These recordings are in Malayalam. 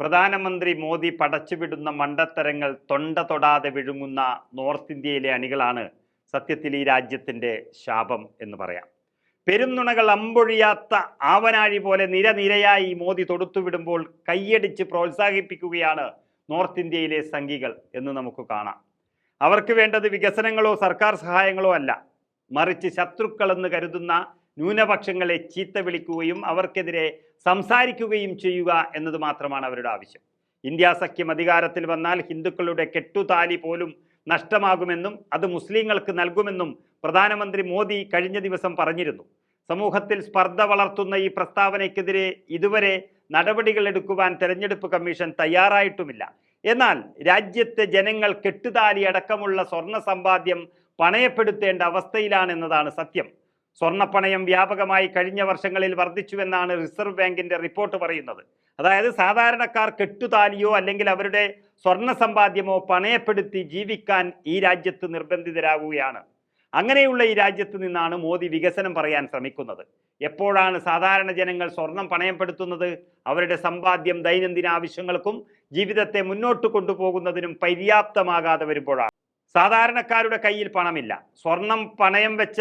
പ്രധാനമന്ത്രി മോദി പടച്ചുവിടുന്ന മണ്ടത്തരങ്ങൾ തൊണ്ട തൊടാതെ വിഴുങ്ങുന്ന നോർത്ത് ഇന്ത്യയിലെ അണികളാണ് സത്യത്തിൽ ഈ രാജ്യത്തിന്റെ ശാപം എന്ന് പറയാം. പെരുന്നുണകൾ അമ്പൊഴിയാത്ത ആവനാഴി പോലെ നിരനിരയായി മോദി തൊടുത്തുവിടുമ്പോൾ കൈയടിച്ച് പ്രോത്സാഹിപ്പിക്കുകയാണ് നോർത്ത് ഇന്ത്യയിലെ സംഘികൾ എന്ന് നമുക്ക് കാണാം. അവർക്ക് വേണ്ടത് വികസനങ്ങളോ സർക്കാർ സഹായങ്ങളോ അല്ല. മറിച്ച് ശത്രുക്കളെന്ന് കരുതുന്ന ന്യൂനപക്ഷങ്ങളെ ചീത്ത വിളിക്കുകയും അവർക്കെതിരെ സംസാരിക്കുകയും ചെയ്യുക എന്നത് മാത്രമാണ് അവരുടെ ആവശ്യം. ഇന്ത്യ സഖ്യം അധികാരത്തിൽ വന്നാൽ ഹിന്ദുക്കളുടെ കെട്ടുതാലി പോലും നഷ്ടമാകുമെന്നും അത് മുസ്ലിങ്ങൾക്ക് നൽകുമെന്നും പ്രധാനമന്ത്രി മോദി കഴിഞ്ഞ ദിവസം പറഞ്ഞിരുന്നു. സമൂഹത്തിൽ സ്പർദ്ധ വളർത്തുന്ന ഈ പ്രസ്താവനയ്ക്കെതിരെ ഇതുവരെ നടപടികൾ എടുക്കുവാൻ തെരഞ്ഞെടുപ്പ് കമ്മീഷൻ തയ്യാറായിട്ടുമില്ല. എന്നാൽ രാജ്യത്തെ ജനങ്ങൾ കെട്ടുതാലി അടക്കമുള്ള സ്വർണ സമ്പാദ്യം പണയപ്പെടുത്തേണ്ട അവസ്ഥയിലാണെന്നതാണ് സത്യം. സ്വർണപ്പണയം വ്യാപകമായി കഴിഞ്ഞ വർഷങ്ങളിൽ വർദ്ധിച്ചുവെന്നാണ് റിസർവ് ബാങ്കിന്റെ റിപ്പോർട്ട് പറയുന്നത്. അതായത് സാധാരണക്കാർ കെട്ടുതാലിയോ അല്ലെങ്കിൽ അവരുടെ സ്വർണ സമ്പാദ്യമോ പണയപ്പെടുത്തി ജീവിക്കാൻ ഈ രാജ്യത്ത് നിർബന്ധിതരാകുകയാണ് അങ്ങനെയുള്ള ഈ രാജ്യത്ത് നിന്നാണ് മോദി വികസനം പറയാൻ ശ്രമിക്കുന്നത്. എപ്പോഴാണ് സാധാരണ ജനങ്ങൾ സ്വർണം പണയപ്പെടുത്തുന്നത്? അവരുടെ സമ്പാദ്യം ദൈനംദിന ആവശ്യങ്ങൾക്കും ജീവിതത്തെ മുന്നോട്ട് കൊണ്ടുപോകുന്നതിനും പര്യാപ്തമാകാതെ വരുമ്പോഴാണ്. സാധാരണക്കാരുടെ കയ്യിൽ പണമില്ല. സ്വർണം പണയം വെച്ച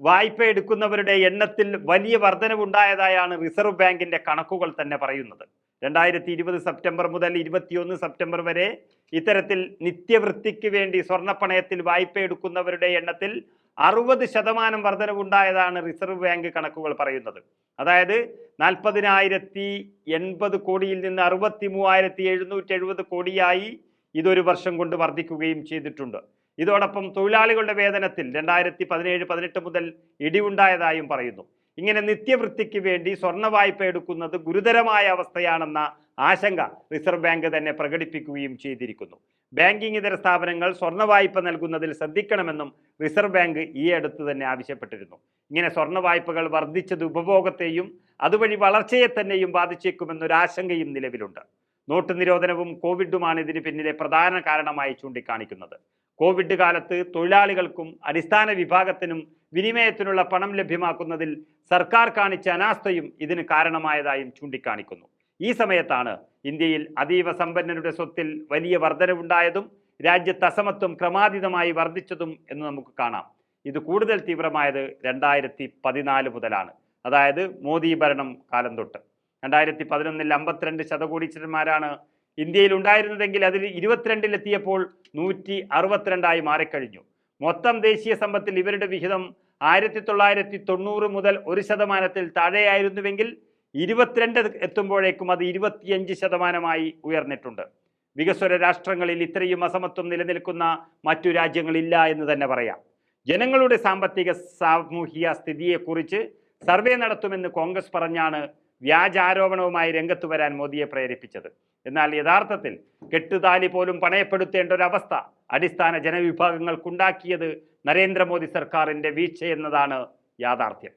വായ്പ എടുക്കുന്നവരുടെ എണ്ണത്തിൽ വലിയ വർധനവുണ്ടായതായാണ് റിസർവ് ബാങ്കിന്റെ കണക്കുകൾ തന്നെ പറയുന്നത്. രണ്ടായിരത്തി ഇരുപത് സെപ്റ്റംബർ മുതൽ ഇരുപത്തിയൊന്ന് സെപ്റ്റംബർ വരെ ഇത്തരത്തിൽ നിത്യവൃത്തിക്ക് വേണ്ടി സ്വർണപ്പണയത്തിൽ വായ്പ എടുക്കുന്നവരുടെ എണ്ണത്തിൽ അറുപത് ശതമാനം വർധനവുണ്ടായതാണ് റിസർവ് ബാങ്ക് കണക്കുകൾ പറയുന്നത്. അതായത് നാൽപ്പതിനായിരത്തി എൺപത് കോടിയിൽ നിന്ന് അറുപത്തി മൂവായിരത്തി എഴുന്നൂറ്റി എഴുപത് കോടിയായി ഇതൊരു വർഷം കൊണ്ട് വർദ്ധിക്കുകയും ചെയ്തിട്ടുണ്ട്. ഇതോടൊപ്പം തൊഴിലാളികളുടെ വേതനത്തിൽ രണ്ടായിരത്തി പതിനേഴ് പതിനെട്ട് മുതൽ ഇടിവുണ്ടായതായും പറയുന്നു. ഇങ്ങനെ നിത്യവൃത്തിക്ക് വേണ്ടി സ്വർണ വായ്പ എടുക്കുന്നത് ഗുരുതരമായ അവസ്ഥയാണെന്ന ആശങ്ക റിസർവ് ബാങ്ക് തന്നെ പ്രകടിപ്പിക്കുകയും ചെയ്തിരിക്കുന്നു. ബാങ്കിംഗ് ഇതര സ്ഥാപനങ്ങൾ സ്വർണ വായ്പ നൽകുന്നതിൽ ശ്രദ്ധിക്കണമെന്നും റിസർവ് ബാങ്ക് ഈ അടുത്ത് തന്നെ ആവശ്യപ്പെട്ടിരുന്നു. ഇങ്ങനെ സ്വർണ വായ്പകൾ വർദ്ധിച്ചത് ഉപഭോഗത്തെയും അതുവഴി വളർച്ചയെ തന്നെയും ബാധിച്ചേക്കുമെന്നൊരാശങ്കയും നിലവിലുണ്ട്. നോട്ട് നിരോധനവും കോവിഡുമാണ് ഇതിന് പിന്നിലെ പ്രധാന കാരണമായി ചൂണ്ടിക്കാണിക്കുന്നത്. കോവിഡ് കാലത്ത് തൊഴിലാളികൾക്കും അടിസ്ഥാന വിഭാഗത്തിനും വിനിമയത്തിനുള്ള പണം ലഭ്യമാക്കുന്നതിൽ സർക്കാർ കാണിച്ച അനാസ്ഥയും ഇതിന് കാരണമായതായും ചൂണ്ടിക്കാണിക്കുന്നു. ഈ സമയത്താണ് ഇന്ത്യയിൽ അതീവ സമ്പന്നരുടെ സ്വത്തിൽ വലിയ വർധനവുണ്ടായതും രാജ്യത്ത് അസമത്വം ക്രമാതീതമായി വർദ്ധിച്ചതും എന്ന് നമുക്ക് കാണാം. ഇത് കൂടുതൽ തീവ്രമായത് രണ്ടായിരത്തി പതിനാല് മുതലാണ്. അതായത് മോദി ഭരണം കാലം തൊട്ട്. രണ്ടായിരത്തി പതിനൊന്നിൽ അമ്പത്തിരണ്ട് ശതകോടീശ്വരന്മാരാണ് ഇന്ത്യയിൽ ഉണ്ടായിരുന്നതെങ്കിൽ അതിൽ ഇരുപത്തിരണ്ടിലെത്തിയപ്പോൾ നൂറ്റി അറുപത്തിരണ്ടായി മാറിക്കഴിഞ്ഞു. മൊത്തം ദേശീയ സമ്പത്തിൽ ഇവരുടെ വിഹിതം ആയിരത്തി തൊള്ളായിരത്തി തൊണ്ണൂറ് മുതൽ ഒരു ശതമാനത്തിൽ താഴെയായിരുന്നുവെങ്കിൽ ഇരുപത്തിരണ്ട് എത്തുമ്പോഴേക്കും അത് ഇരുപത്തിയഞ്ച് ശതമാനമായി ഉയർന്നിട്ടുണ്ട്. വികസ്വര രാഷ്ട്രങ്ങളിൽ ഇത്രയും അസമത്വം നിലനിൽക്കുന്ന മറ്റു രാജ്യങ്ങളില്ല എന്ന് തന്നെ പറയാം. ജനങ്ങളുടെ സാമ്പത്തിക സാമൂഹിക സ്ഥിതിയെക്കുറിച്ച് സർവേ നടത്തുമെന്ന് കോൺഗ്രസ് പറഞ്ഞാണ് വ്യാജാരോപണവുമായി രംഗത്തു വരാൻ മോദിയെ പ്രേരിപ്പിച്ചത്. എന്നാൽ യഥാർത്ഥത്തിൽ കെട്ടുതാലി പോലും പണയപ്പെടുത്തേണ്ട ഒരു അവസ്ഥ അടിസ്ഥാന ജനവിഭാഗങ്ങൾക്കുണ്ടാക്കിയത് നരേന്ദ്രമോദി സർക്കാരിന്റെ വീഴ്ചയെന്നതാണ് യാഥാർത്ഥ്യം.